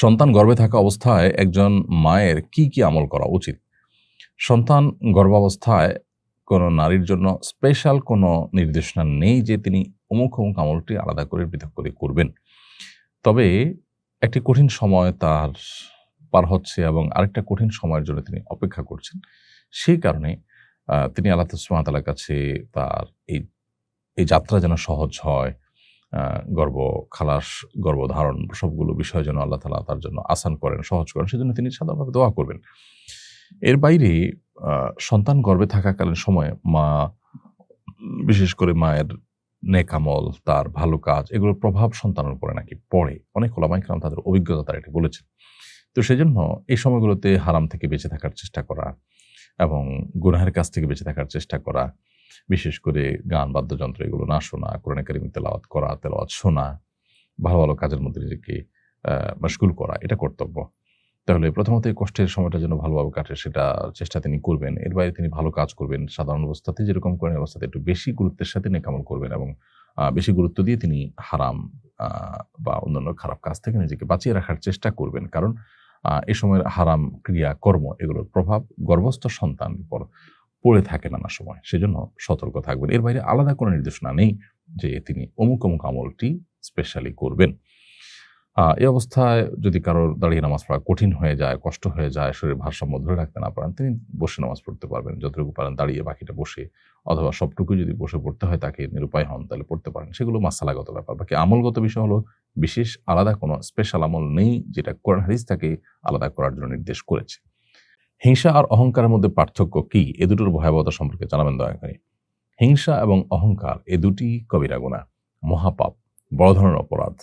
সন্তান গর্ভে থাকা অবস্থায় একজন মায়ের কি কি আমল করা উচিত? সন্তান গর্ভাবস্থায় কোনো নারীর জন্য স্পেশাল কোনো নির্দেশনা নেই যে তিনি অমুক অমুক আমলটি আলাদা করে পৃথক করে করবেন। তবে একটি কঠিন সময় তার পার হচ্ছে এবং আরেকটা কঠিন সময়ের জন্য তিনি অপেক্ষা করছেন। সেই কারণে তিনি আল্লাহ সুমাতালার কাছে তার এই এই যাত্রা যেন সহজ হয় গর্ভ খালাস গর্ভধারণ সবগুলো বিষয় যেন আল্লাহ তালা তার জন্য আসান করেন, সহজ করেন, সেজন্য তিনি সাধারণভাবে দোয়া করবেন। এর বাইরে সন্তান গর্ভে থাকাকালীন সময়ে মা, বিশেষ করে মায়ের নেকামল তার ভালো কাজ, এগুলোর প্রভাব সন্তানের উপরে নাকি পড়ে। অনেক ওলামাইকরাম তাদের অভিজ্ঞতা তারা এটি বলেছেন। তো সেজন্য এই সময়গুলোতে হারাম থেকে বেঁচে থাকার চেষ্টা করা এবং গুনাহের কাছ থেকে বেঁচে থাকার চেষ্টা করা বিশেষ করে গান, বাদ্যযন্ত্র এগুলো না শোনা, কোরআন কারিমি তেলাওয়াত করা, তেলাওয়াত শোনা, ভালো ভালো কাজের মধ্যে নিজেকে মশগুল করা, এটা কর্তব্য। তাহলে প্রথমত এই কষ্টের সময়টা যেন ভালোভাবে কাটে, সেটা চেষ্টা তিনি করবেন। এর বাইরে তিনি ভালো কাজ করবেন, সাধারণ অবস্থাতে যেরকম করেন অবস্থাতে একটু বেশি গুরুত্বের সাথে নেকামল করবেন এবং বেশি গুরুত্ব দিয়ে তিনি হারাম বা অন্যান্য খারাপ কাজ থেকে নিজেকে বাঁচিয়ে রাখার চেষ্টা করবেন। কারণ এ সময়ের হারাম ক্রিয়া, কর্ম, এগুলোর প্রভাব গর্ভস্থ সন্তানের উপর পড়ে থাকে নানা সময়, সেজন্য সতর্ক থাকবেন। এর বাইরে আলাদা কোনো নির্দেশনা নেই যে তিনি অমুক অমুক আমলটি স্পেশালি করবেন। এই অবস্থায় যদি কারোর দাঁড়িয়ে নামাজ পড়া কঠিন হয়ে যায়, কষ্ট হয়ে যায় শরীর ভারসাম্য ধরে রাখতে না পারেন, তিনি বসে নামাজ পড়তে পারবেন। যতটুকু পারেন দাঁড়িয়ে বাকিটা বসে, অথবা সবটুকু যদি বসে পড়তে হয় তাকে নিরুপায় হন, তাহলে পড়তে পারেন। সেগুলো মাসালাগত ব্যাপার। বাকি আমলগত বিষয় হলো বিশেষ আলাদা কোনো স্পেশাল আমল নেই যেটা কোরআন হাদিস তাকে আলাদা করার জন্য নির্দেশ করেছে। হিংসা আর অহংকারের মধ্যে পার্থক্য কি? এ দুটোর ভয়াবহতা সম্পর্কে জানাবেন দয়া করে। হিংসা এবং অহংকার, এ দুটি কবিরা গুণা। মহাপাপ, বড় ধরনের অপরাধ।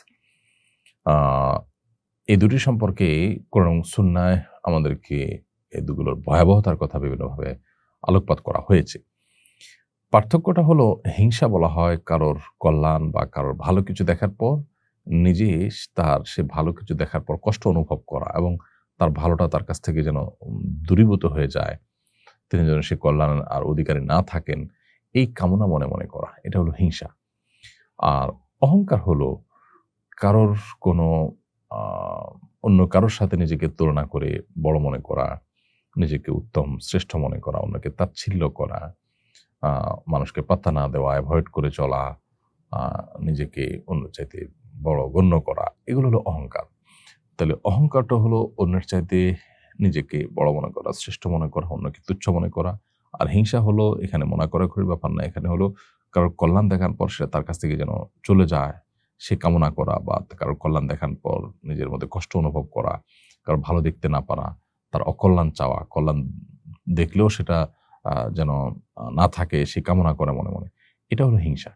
এই দুটি সম্পর্কে কোরআন সুন্নায় আমাদেরকে এ দুগুলোর ভয়াবহতার কথা বিভিন্নভাবে আলোকপাত করা হয়েছে। পার্থক্যটা হলো, হিংসা বলা হয় কারোর কল্যাণ বা কারোর ভালো কিছু দেখার পর, নিজে তার সে ভালো কিছু দেখার পর কষ্ট অনুভব করা এবং তার ভালোটা তার কাছ থেকে যেন দূরীভূত হয়ে যায়। তিনি যেন সে কল্যাণ আর অধিকারী না থাকেন, এই কামনা মনে মনে করা। এটা হলো হিংসা। আর অহংকার হলো কারোর কোনো অন্য কারোর সাথে নিজেকে তুলনা করে বড় মনে করা, নিজেকে উত্তম শ্রেষ্ঠ মনে করা, অন্যকে তাচ্ছিল্য করা মানুষকে পাত্তা না দেওয়া, অ্যাভয়েড করে চলা নিজেকে অন্য চাইতে বড়, গণ্য করা, এগুলো হলো অহংকার। তাহলে অহংকারটা হলো অন্যের চাইতে নিজেকে বড় মনে করা, শ্রেষ্ঠ মনে করা, অন্যকে তুচ্ছ মনে করা। আর হিংসা হলো এখানে মনে করা করি ব্যাপার না, এখানে হলো কারোর কল্যাণ দেখার পর সেটা তার কাছ থেকে যেন চলে যায়। সে কামনা করা বা কারোর কল্যাণ দেখার পর নিজের মধ্যে কষ্ট অনুভব করা, কারোর ভালো দেখতে না পারা, তার অকল্যাণ চাওয়া, কল্যাণ দেখলেও সেটা যেন না থাকে, সে কামনা করে মনে মনে। এটা হলো হিংসা।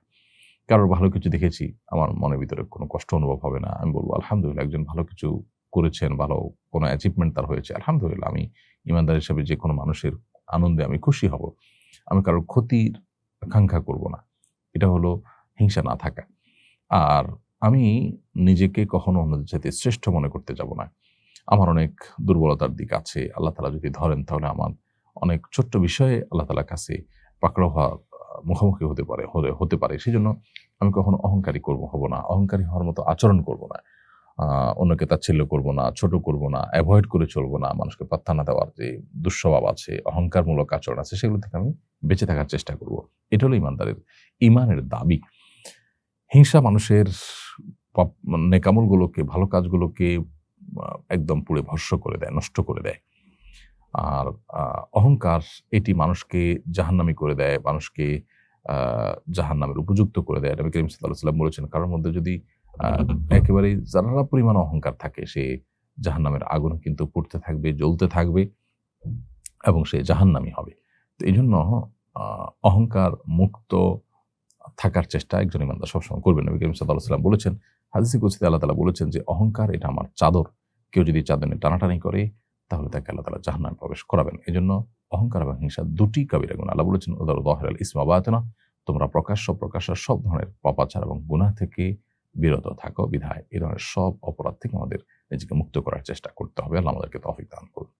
কারোর ভালো কিছু দেখেছি আমার মনের ভিতরে কোনো কষ্ট অনুভব হবে না। আমি বলব আলহামদুলিল্লাহ একজন ভালো কিছু করেছেন ভালো কোনো অ্যাচিভমেন্ট তার হয়েছে। আলহামদুলিল্লাহ আমি ইমানদার হিসেবে যে কোনো মানুষের আনন্দে আমি খুশি হব। আমি কারোর ক্ষতির আকাঙ্ক্ষা করব না। এটা হলো হিংসা না থাকা। আর আমি নিজেকে কখনো অন্যদের সাথে শ্রেষ্ঠ মনে করতে যাব না। আমার অনেক দুর্বলতার দিক আছে। আল্লাহ তালা যদি ধরেন তাহলে আমার অনেক ছোট্ট বিষয়ে আল্লাহ তালার কাছে পাকড়া হওয়া আহ, মুখোমুখি হতে পারে হতে পারে। সেই জন্য আমি কখনো অহংকারী করব, হব না। অহংকারী হওয়ার মতো আচরণ করব না। অন্যকে তাচ্ছিল্য করব না, ছোট করব না, অ্যাভয়েড করে চলবো না, মানুষকে পাত্তা না দেওয়ার যে দুঃস্বভাব আছে, অহংকারমূলক আচরণ আছে, সেগুলো থেকে আমি বেঁচে থাকার চেষ্টা করব। এটা হলো ইমানদারের, ইমানের দাবি। হিংসা মানুষের নেকামলগুলোকে, ভালো কাজগুলোকে একদম পুড়ে ভস্য করে দেয়, নষ্ট করে দেয়। আর অহংকার এটি মানুষকে জাহান্নামি করে দেয়, মানুষকে আহ, জাহান্নামের উপযুক্ত করে দেয়। নবী করিম সাল্লাহ সাল্লাম বলেছেন কারোর মধ্যে যদি আহ, একেবারে যারা পরিমাণ অহংকার থাকে সে জাহান্নামের আগুন কিন্তু পড়তে থাকবে জ্বলতে থাকবে এবং সে জাহান্নামি হবে। তো এই জন্য অহংকার মুক্ত থাকার চেষ্টা একজন ইমানদার সবসময় করবেন নবী করিম সাল্লাহ সাল্লাম বলেছেন হাদিসি কুচিতে আল্লাহ তালা বলেছেন যে অহংকার এটা আমার চাদর। কেউ যদি চাদর নিয়ে টানাটানি করে তাহলে তাকে আল্লাহ তালা জাহান্নামে প্রবেশ করাবেন। এই জন্য অহংকার এবং হিংসা দুটি কবিরা গুণ। আল্লাহ বলেছেন ওদার দহের আল ইসমাবাতনা তোমরা প্রকাশ্য প্রকাশ্য সব ধরনের পাপাচার এবং গুণা থেকে বিরত থাকো, বিধায় এ ধরনের সব অপরাধ থেকে আমাদের নিজেকে মুক্ত করার চেষ্টা করতে হবে। আল্লাহ আমাদেরকে তফিক দান করুন।